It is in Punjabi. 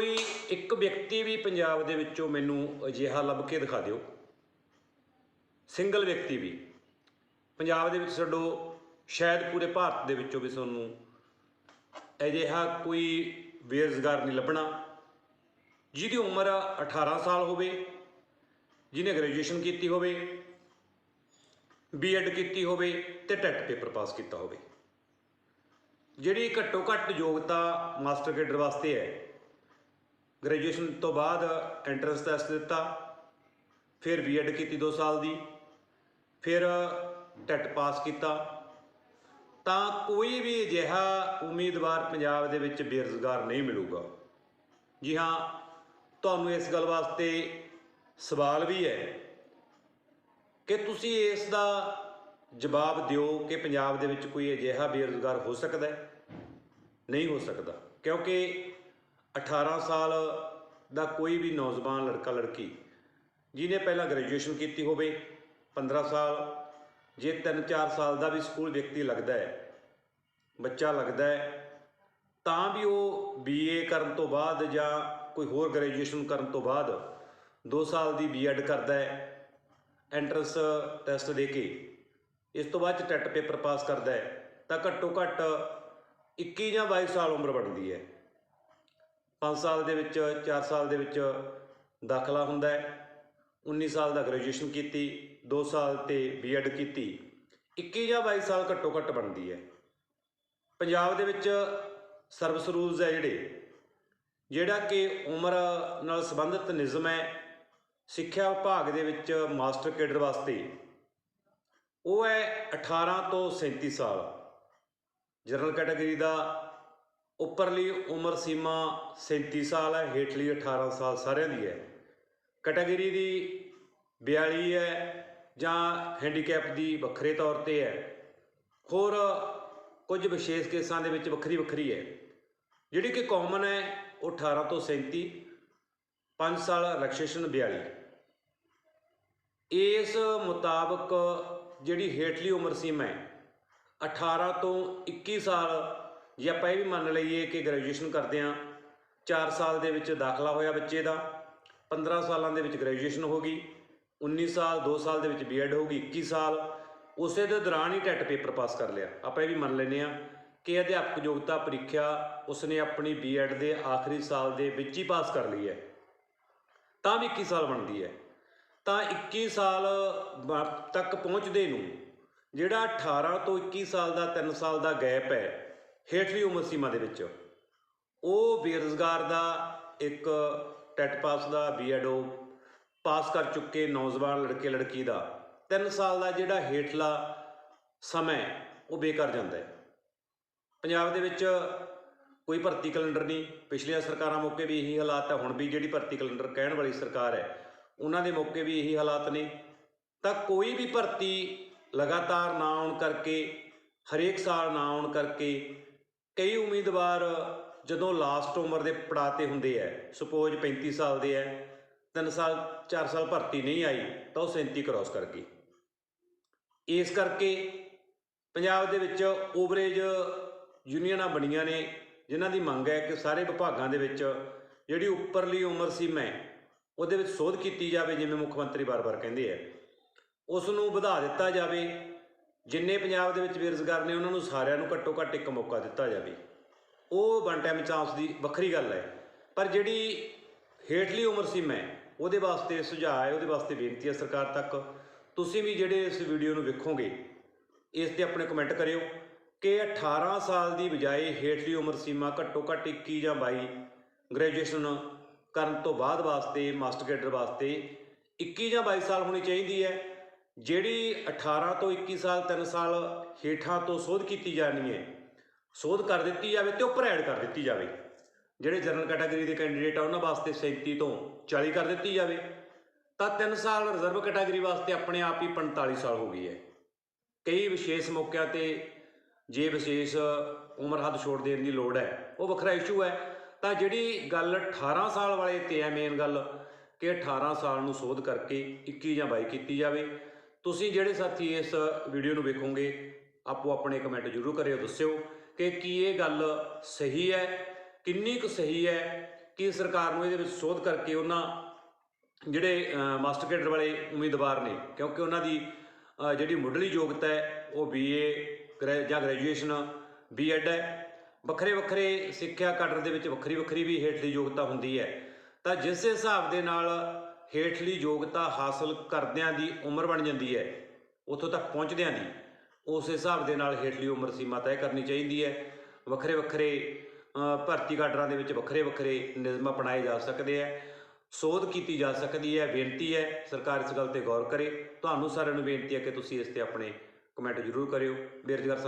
ਕੋਈ ਇੱਕ ਵਿਅਕਤੀ ਵੀ ਪੰਜਾਬ ਦੇ ਵਿੱਚੋਂ ਮੈਨੂੰ ਅਜਿਹਾ ਲੱਭ ਕੇ ਦਿਖਾ ਦਿਓ। ਸਿੰਗਲ ਵਿਅਕਤੀ ਵੀ। ਪੰਜਾਬ ਦੇ ਵਿੱਚ ਛੱਡੋ, ਸ਼ਾਇਦ ਪੂਰੇ ਭਾਰਤ ਦੇ ਵਿੱਚੋਂ ਵੀ ਤੁਹਾਨੂੰ ਅਜਿਹਾ ਕੋਈ ਬੇਰੁਜ਼ਗਾਰ ਨਹੀਂ ਲੱਭਣਾ, ਜਿਹਦੀ ਉਮਰ 18 ਸਾਲ ਹੋਵੇ, ਜਿਹਨੇ ਗ੍ਰੈਜੂਏਸ਼ਨ ਕੀਤੀ ਹੋਵੇ ਬੀਐਡ ਕੀਤੀ ਹੋਵੇ ਤੇ ਟੈਟ ਪੇਪਰ ਪਾਸ ਕੀਤਾ ਹੋਵੇ। ਜਿਹੜੀ ਘੱਟੋ ਘੱਟ ਯੋਗਤਾ ਮਾਸਟਰ ਕੇਡਰ ਵਾਸਤੇ ਹੈ ਗ੍ਰੈਜੂਏਸ਼ਨ ਤੋਂ ਬਾਅਦ ਐਂਟਰੈਂਸ ਟੈਸਟ ਦਿੱਤਾ, ਫਿਰ ਬੀਐਡ ਕੀਤੀ 2 ਸਾਲ ਦੀ, ਫਿਰ ਟੈਟ ਪਾਸ ਕੀਤਾ। ਤਾਂ ਕੋਈ ਵੀ ਅਜਿਹਾ ਉਮੀਦਵਾਰ ਪੰਜਾਬ ਦੇ ਵਿੱਚ ਬੇਰੁਜ਼ਗਾਰ ਨਹੀਂ ਮਿਲੂਗਾ। ਜੀ ਹਾਂ, ਤੁਹਾਨੂੰ ਇਸ ਗੱਲ ਵਾਸਤੇ ਸਵਾਲ ਵੀ ਹੈ ਕਿ ਤੁਸੀਂ ਇਸ ਦਾ ਜਵਾਬ ਦਿਓ ਕਿ ਪੰਜਾਬ ਦੇ ਵਿੱਚ ਕੋਈ ਅਜਿਹਾ ਬੇਰੁਜ਼ਗਾਰ ਹੋ ਸਕਦਾ ਹੈ? ਨਹੀਂ ਹੋ ਸਕਦਾ, ਕਿਉਂਕਿ 18 ਸਾਲ ਦਾ ਕੋਈ ਵੀ ਨੌਜਵਾਨ ਲੜਕਾ, ਲੜਕੀ ਜਿਹਨੇ ਪਹਿਲਾਂ ਗ੍ਰੈਜੂਏਸ਼ਨ ਕੀਤੀ ਹੋਵੇ 15 ਸਾਲ, ਜੇ 3-4 ਸਾਲ ਦਾ ਵੀ ਸਕੂਲ ਵਿਅਕਤੀ ਲੱਗਦਾ ਹੈ, ਬੱਚਾ ਲੱਗਦਾ ਹੈ, ਤਾਂ ਵੀ ਉਹ ਬੀਏ ਕਰਨ ਤੋਂ ਬਾਅਦ ਜਾਂ ਕੋਈ ਹੋਰ ਗ੍ਰੈਜੂਏਸ਼ਨ ਕਰਨ ਤੋਂ ਬਾਅਦ 2 ਸਾਲ ਦੀ ਬੀਐਡ ਕਰਦਾ ਹੈ ਐਂਟਰੈਂਸ ਟੈਸਟ ਦੇ ਕੇ, ਇਸ ਤੋਂ ਬਾਅਦ ਚ ਟੈਟ ਪੇਪਰ ਪਾਸ ਕਰਦਾ ਹੈ, ਤਾਂ ਘੱਟੋ ਘੱਟ 21 ਜਾਂ 22 ਸਾਲ ਉਮਰ ਬਣਦੀ ਹੈ। 5 ਸਾਲ ਦੇ ਵਿੱਚ 4 ਸਾਲ ਦੇ ਵਿੱਚ ਦਾਖਲਾ ਹੁੰਦਾ ਹੈ। 19 ਸਾਲ ਦਾ ਗ੍ਰੈਜੂਏਸ਼ਨ ਕੀਤੀ 2 ਸਾਲ ਤੇ ਬੀਐਡ ਕੀਤੀ। 21 ਜਾਂ 22 ਸਾਲ ਘੱਟੋ ਘੱਟ ਬਣਦੀ ਹੈ। ਪੰਜਾਬ ਦੇ ਵਿੱਚ ਸਰਵਿਸ ਰੂਲਸ ਹੈ ਜਿਹੜੇ, ਜਿਹੜਾ ਕਿ ਉਮਰ ਨਾਲ ਸੰਬੰਧਿਤ ਨਿਯਮ ਹੈ, ਸਿੱਖਿਆ ਵਿਭਾਗ ਦੇ ਵਿੱਚ ਮਾਸਟਰ ਕੇਡਰ ਵਾਸਤੇ। ਉਹ ਹੈ 18 ਤੋਂ 37 ਸਾਲ। ਜਨਰਲ ਕੈਟਾਗਰੀ ਦਾ ਉੱਪਰਲੀ ਉਮਰ ਸੀਮਾ 37 ਸਾਲ ਹੈ, ਹੇਠਲੀ 18 ਸਾਲ ਸਾਰਿਆਂ ਦੀ ਹੈ। ਕੈਟਾਗਰੀ ਦੀ 42 ਹੈ ਜਾਂ ਹੈਂਡੀਕੈਪ ਦੀ ਵੱਖਰੇ ਤੌਰ ਤੇ ਹੈ। ਹੋਰ ਕੁਝ ਵਿਸ਼ੇਸ਼ ਕੇਸਾਂ ਦੇ ਵਿੱਚ ਵੱਖਰੀ ਵੱਖਰੀ ਹੈ। ਜਿਹੜੀ ਕਿ ਕਾਮਨ ਹੈ, ਉਹ 18 ਤੋਂ 37 5 ਸਾਲ ਰਿਲੈਕਸੇਸ਼ਨ 42 ਇਸ ਮੁਤਾਬਕ ਜਿਹੜੀ ਹੇਠਲੀ ਉਮਰ ਸੀਮਾ ਹੈ 18 ਤੋਂ 21 ਸਾਲ ਜੇ ਆਪਾਂ ਇਹ ਵੀ ਮੰਨ ਲਈਏ ਕਿ ਗ੍ਰੈਜੂਏਸ਼ਨ ਕਰਦੇ ਆ 4 ਸਾਲ ਦੇ ਵਿੱਚ ਦਾਖਲਾ ਹੋਇਆ ਬੱਚੇ ਦਾ 15 ਸਾਲਾਂ ਦੇ ਵਿੱਚ ਗ੍ਰੈਜੂਏਸ਼ਨ ਹੋ ਗਈ 19 ਸਾਲ 2 ਸਾਲ ਦੇ ਵਿੱਚ ਬੀਐਡ ਗਈ 21 ਸਾਲ, ਉਸੇ ਦੇ ਦੌਰਾਨ ਹੀ ਟੈਟ ਪੇਪਰ ਪਾਸ ਕਰ ਲਿਆ। ਆਪਾਂ ਇਹ ਵੀ ਮੰਨ ਲੈਨੇ ਆ ਕਿ ਅਧਿਆਪਕ ਯੋਗਤਾ ਪ੍ਰੀਖਿਆ ਉਸਨੇ ਆਪਣੀ ਬੀਐਡ ਦੇ ਆਖਰੀ ਸਾਲ ਦੇ ਵਿੱਚ ਹੀ ਪਾਸ ਕਰ ਲਈ ਹੈ। ਤਾਂ ਵੀ 21 ਸਾਲ ਬਣਦੀ ਹੈ। ਤਾਂ 21 ਸਾਲ ਤੱਕ ਪਹੁੰਚਦੇ ਨੂੰ ਜਿਹੜਾ 18 ਤੋਂ 21 ਸਾਲ ਦਾ 3 ਸਾਲ ਦਾ ਗੈਪ ਹੈ ਹੇਠਲੀ ਉਮਰ ਸੀਮਾ ਦੇ ਵਿੱਚ। ਉਹ ਬੇਰੁਜ਼ਗਾਰ ਦਾ ਇੱਕ ਟੈਟ ਪਾਸ ਦਾ ਬੀਐਡਓ ਪਾਸ ਕਰ ਚੁੱਕੇ ਨੌਜਵਾਨ ਲੜਕੇ ਲੜਕੀ ਦਾ। 3 ਸਾਲ ਦਾ ਜਿਹੜਾ ਹੇਠਲਾ ਸਮਾਂ ਉਹ ਬੇਕਾਰ ਜਾਂਦਾ ਹੈ। ਪੰਜਾਬ ਦੇ ਵਿੱਚ ਕੋਈ ਭਰਤੀ ਕੈਲੰਡਰ ਨਹੀਂ। ਪਿਛਲੀਆਂ ਸਰਕਾਰਾਂ ਮੌਕੇ ਵੀ ਇਹੀ ਹਾਲਾਤ ਹੈ ਹੁਣ ਵੀ ਜਿਹੜੀ ਭਰਤੀ ਕੈਲੰਡਰ ਕਹਿਣ ਵਾਲੀ ਸਰਕਾਰ ਹੈ, ਉਹਨਾਂ ਦੇ ਮੌਕੇ ਵੀ ਇਹੀ ਹਾਲਾਤ ਨੇ। ਤਾਂ ਕੋਈ ਵੀ ਭਰਤੀ ਲਗਾਤਾਰ ਨਾ ਆਉਣ ਕਰਕੇ, ਹਰੇਕ ਸਾਲ ਨਾ ਆਉਣ ਕਰਕੇ ਕਈ ਉਮੀਦਵਾਰ ਜਦੋਂ ਲਾਸਟ ਉਮਰ ਦੇ ਪੜਾਅ ਤੇ ਹੁੰਦੇ ਐ, ਸਪੋਜ਼ 35 ਸਾਲ ਦੇ ਐ 3 ਸਾਲ 4 ਸਾਲ ਭਰਤੀ ਨਹੀਂ ਆਈ, ਤਾਂ ਉਹ 37 ਕ੍ਰਾਸ ਕਰ ਗਈ। ਇਸ ਕਰਕੇ ਪੰਜਾਬ ਦੇ ਵਿੱਚ ਓਵਰੇਜ ਯੂਨੀਅਨਾਂ ਬਣੀਆਂ ਨੇ, ਜਿਨ੍ਹਾਂ ਦੀ ਮੰਗ ਹੈ ਕਿ ਸਾਰੇ ਵਿਭਾਗਾਂ ਦੇ ਵਿੱਚ ਜਿਹੜੀ ਉੱਪਰਲੀ ਉਮਰ ਸੀਮਾ ਹੈ ਉਹਦੇ ਵਿੱਚ ਸੋਧ ਕੀਤੀ ਜਾਵੇ, ਜਿਵੇਂ ਮੁੱਖ ਮੰਤਰੀ ਬਾਰ-ਬਾਰ ਕਹਿੰਦੇ ਆ ਉਸ ਨੂੰ ਵਧਾ ਦਿੱਤਾ ਜਾਵੇ ਜਿੰਨੇ ਪੰਜਾਬ ਦੇ ਵਿੱਚ ਬੇਰੁਜ਼ਗਾਰ ਨੇ, ਉਹਨਾਂ ਨੂੰ ਸਾਰਿਆਂ ਨੂੰ ਘੱਟੋ ਘੱਟ ਇੱਕ ਮੌਕਾ ਦਿੱਤਾ ਜਾਵੇ। ਉਹ ਵਨ ਟਾਈਮ ਚਾਂਸ ਦੀ ਵੱਖਰੀ ਗੱਲ ਹੈ। ਪਰ ਜਿਹੜੀ ਹੇਠਲੀ ਉਮਰ ਸੀਮਾ ਹੈ ਉਹਦੇ ਵਾਸਤੇ ਸੁਝਾਅ ਹੈ, ਉਹਦੇ ਵਾਸਤੇ ਬੇਨਤੀ ਹੈ ਸਰਕਾਰ ਤੱਕ। ਤੁਸੀਂ ਵੀ ਜਿਹੜੇ ਇਸ ਵੀਡੀਓ ਨੂੰ ਵੇਖੋਗੇ, ਇਸ ਤੇ ਆਪਣੇ ਕਮੈਂਟ ਕਰਿਓ ਕਿ 18 ਸਾਲ ਦੀ ਬਜਾਏ ਹੇਠਲੀ ਉਮਰ ਸੀਮਾ ਘੱਟੋ ਘੱਟ 21 ਜਾਂ 22 ਗ੍ਰੈਜੂਏਸ਼ਨ ਕਰਨ ਤੋਂ ਬਾਅਦ ਵਾਸਤੇ, ਮਾਸਟਰ ਕੇਡਰ ਵਾਸਤੇ 21 ਜਾਂ 22 ਸਾਲ ਹੋਣੀ ਚਾਹੀਦੀ ਹੈ। ਜਿਹੜੀ 18 ਤੋਂ 21 ਸਾਲ 3 ਸਾਲ ਹੇਠਾਂ ਤੋਂ ਸੋਧ ਕੀਤੀ ਜਾਣੀ ਹੈ, ਸੋਧ ਕਰ ਦਿੱਤੀ ਜਾਵੇ ਤੇ ਉੱਪਰ ਐਡ ਕਰ ਦਿੱਤੀ ਜਾਵੇ। ਜਿਹੜੇ ਜਨਰਲ ਕੈਟਾਗਰੀ ਦੇ ਕੈਂਡੀਡੇਟ ਆ, ਉਹਨਾਂ ਵਾਸਤੇ 37 ਤੋਂ 40 ਕਰ ਦਿੱਤੀ ਜਾਵੇ। ਤਾਂ 3 ਸਾਲ ਰਿਜ਼ਰਵ ਕੈਟਾਗਰੀ ਵਾਸਤੇ ਆਪਣੇ ਆਪ ਹੀ 45 ਸਾਲ ਹੋ ਗਈ ਹੈ। ਕਈ ਵਿਸ਼ੇਸ਼ ਮੌਕਿਆਂ ਤੇ ਜੇ ਵਿਸ਼ੇਸ਼ ਉਮਰ ਹੱਦ ਛੋੜ ਦੇਣ ਦੀ ਲੋੜ ਹੈ, ਉਹ ਵੱਖਰਾ ਇਸ਼ੂ ਹੈ। ਤਾਂ ਜਿਹੜੀ ਗੱਲ 18 ਸਾਲ ਵਾਲੇ ਤੇ ਹੈ ਮੇਨ ਗੱਲ, ਕਿ 18 ਸਾਲ ਨੂੰ ਸੋਧ ਕਰਕੇ 21 ਜਾਂ 22 ਕੀਤੀ ਜਾਵੇ। ਤੁਸੀਂ ਜਿਹੜੇ ਸਾਥੀ ਇਸ ਵੀਡੀਓ ਨੂੰ ਵੇਖੋਗੇ, ਆਪੋ ਆਪਣੇ ਕਮੈਂਟ ਜ਼ਰੂਰ ਕਰਿਓ, ਦੱਸਿਓ ਕਿ ਕੀ ਇਹ ਗੱਲ ਸਹੀ ਹੈ, ਕਿੰਨੀ ਕੁ ਸਹੀ ਹੈ, ਕਿ ਸਰਕਾਰ ਨੂੰ ਇਹਦੇ ਵਿੱਚ ਸੋਧ ਕਰਕੇ ਉਹਨਾਂ ਜਿਹੜੇ ਮਾਸਟਰ ਕੇਡਰ ਵਾਲੇ ਉਮੀਦਵਾਰ ਨੇ, ਕਿਉਂਕਿ ਉਹਨਾਂ ਦੀ ਜਿਹੜੀ ਮੁੱਢਲੀ ਯੋਗਤਾ ਹੈ, ਉਹ ਬੀਏ ਜਾਂ ਗ੍ਰੈਜੂਏਸ਼ਨ ਬੀਐਡ ਹੈ। ਵੱਖਰੇ ਵੱਖਰੇ ਸਿੱਖਿਆ ਕੈਡਰ ਦੇ ਵਿੱਚ ਵੱਖਰੀ ਵੱਖਰੀ ਵੀ ਹੇਠਲੀ ਯੋਗਤਾ ਹੁੰਦੀ ਹੈ। ਤਾਂ ਜਿਸ ਹਿਸਾਬ ਦੇ ਨਾਲ ਹੇਠਲੀ ਯੋਗਤਾ ਹਾਸਲ ਕਰਦਿਆਂ ਦੀ ਉਮਰ ਬਣ ਜਾਂਦੀ ਹੈ, ਉੱਥੋਂ ਤੱਕ ਪਹੁੰਚਦਿਆਂ ਦੀ। ਉਸ ਹਿਸਾਬ ਦੇ ਨਾਲ ਹੇਠਲੀ ਉਮਰ ਸੀਮਾ ਤੈਅ ਕਰਨੀ ਚਾਹੀਦੀ ਹੈ। ਵੱਖਰੇ ਵੱਖਰੇ ਭਰਤੀ ਕਾਡਰਾਂ ਦੇ ਵਿੱਚ ਵੱਖਰੇ ਵੱਖਰੇ ਨਿਯਮ ਅਪਣਾਏ ਜਾ ਸਕਦੇ ਹੈ। ਸੋਧ ਕੀਤੀ ਜਾ ਸਕਦੀ ਹੈ, ਬੇਨਤੀ ਹੈ, ਸਰਕਾਰ ਇਸ ਗੱਲ ਤੇ ਗੌਰ ਕਰੇ। ਤੁਹਾਨੂੰ ਸਾਰਿਆਂ ਨੂੰ ਬੇਨਤੀ ਹੈ ਕਿ ਤੁਸੀਂ ਇਸ ਤੇ ਆਪਣੇ ਕਮੈਂਟ ਜ਼ਰੂਰ ਕਰਿਓ। ਬੇਰੁਜ਼ਗਾਰ